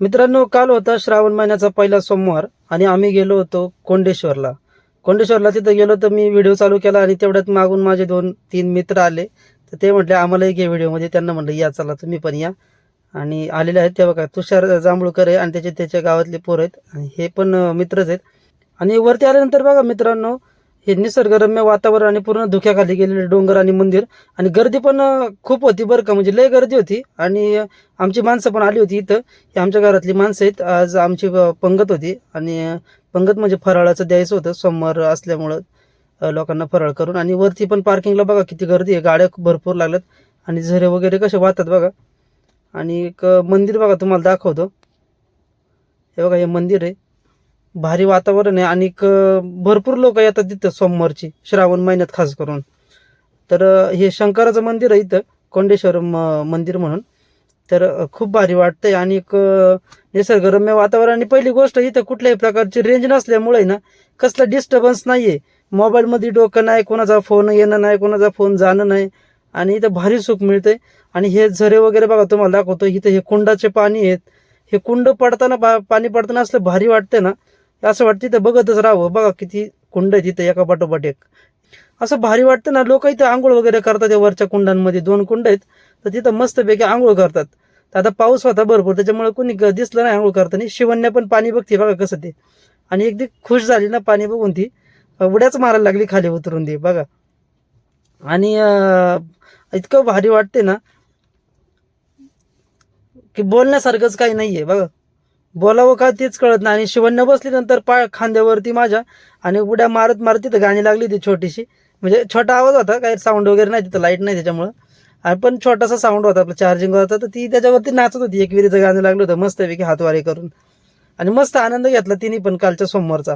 मित्रांनो काल होता श्रावण महिन्याचा पहिला सोमवार आणि आम्ही गेलो होतो कोंडेश्वरला. कोंडेश्वरला तिथं गेलो तर मी व्हिडिओ चालू केला आणि तेवढ्यात मागून माझे दोन तीन मित्र आले. तर ते म्हटले आम्हालाही घे व्हिडिओमध्ये म्हणजे त्यांना म्हटलं या चला तुम्ही पण या. आणि आलेले आहेत ते बघा तुषार जांभूळकर आहे आणि त्याचे त्याच्या गावातले पोर आहेत. आणि हे पण मित्रच आहेत. आणि वरती आल्यानंतर बघा मित्रांनो हे निसर्गरम्य वातावरण आणि पूर्ण धुक्याखाली गेलेले डोंगर आणि मंदिर आणि गर्दी पण खूप होती बरं का. म्हणजे लय गर्दी होती. आणि आमची माणसं पण आली होती इथं. ही आमच्या घरातली माणसं आहेत. आज आमची पंगत होती. आणि पंगत म्हणजे फराळाचं द्यायचं होतं. सोमवार असल्यामुळं लोकांना फराळ करून. आणि वरती पण पार्किंगला बघा किती गर्दी आहे. गाड्या भरपूर लागल्यात. आणि झरे वगैरे कसे वाहतात बघा. आणि एक मंदिर बघा तुम्हाला दाखवतो. हे बघा हे मंदिर आहे. भारी वातावरण आहे आणि भरपूर लोक येतात तिथं सोमवारची श्रावण महिन्यात खास करून. तर हे शंकराचं मंदिर आहे इथं कोंडेश्वर म- मंदिर म्हणून. तर खूप भारी वाटतंय आणि निसर्गरम्य वातावरण. आणि पहिली गोष्ट इथं कुठल्याही प्रकारची रेंज नसल्यामुळे ना कसला डिस्टर्बन्स नाहीये. मोबाईलमध्ये डोकं नाही कोणाचा फोन येणं नाही कोणाचा फोन जाणं नाही. आणि इथं भारी सुख मिळते आणि हे झरे वगैरे बघा तुम्हाला दाखवतो इथं हे कुंडाचे पाणी आहेत. हे कुंड पडताना पा- पाणी पडताना असलं भारी वाटतंय ना. असं वाटतं तिथं बघतच राहावं. बघा किती कुंड आहे तिथं एका पाठोपाठ एक. असं भारी वाटतं ना. लोक इथं आंघोळ वगैरे करतात या वरच्या कुंडांमध्ये. दोन कुंड आहेत. तर तिथं मस्तपैकी आंघोळ करतात. तर आता पाऊस होता भरपूर. त्याच्यामुळे कोणी दिसलं नाही आंघोळ करताना. शिवण्या पण पाणी बघते बघा कसं ते. आणि एकदी खुश झाली ना पाणी बघून ती. उड्याच मारायला लागली खाली उतरून ती. बघा. आणि इतकं भारी वाटते ना की बोलण्यासारखंच काही नाहीये. बघा. बोलावं का तेच कळत नाही. आणि शिवण्य बसली नंतर पाय खांद्यावरती माझ्या आणि उड्या मारत मारत तिथं गाणी लागली होती छोटीशी. म्हणजे छोटा आवाज होता काही साऊंड वगैरे नाही तिथं लाइट नाही त्याच्यामुळं. आणि पण छोटासा साऊंड होता आपला चार्जिंग होता तर ती त्याच्यावरती नाचत होती. एकविरीचं गाणं लागलं होतं मस्तपैकी हातवारे करून. आणि मस्त आनंद घेतला तिने पण कालच्या सोमवारचा.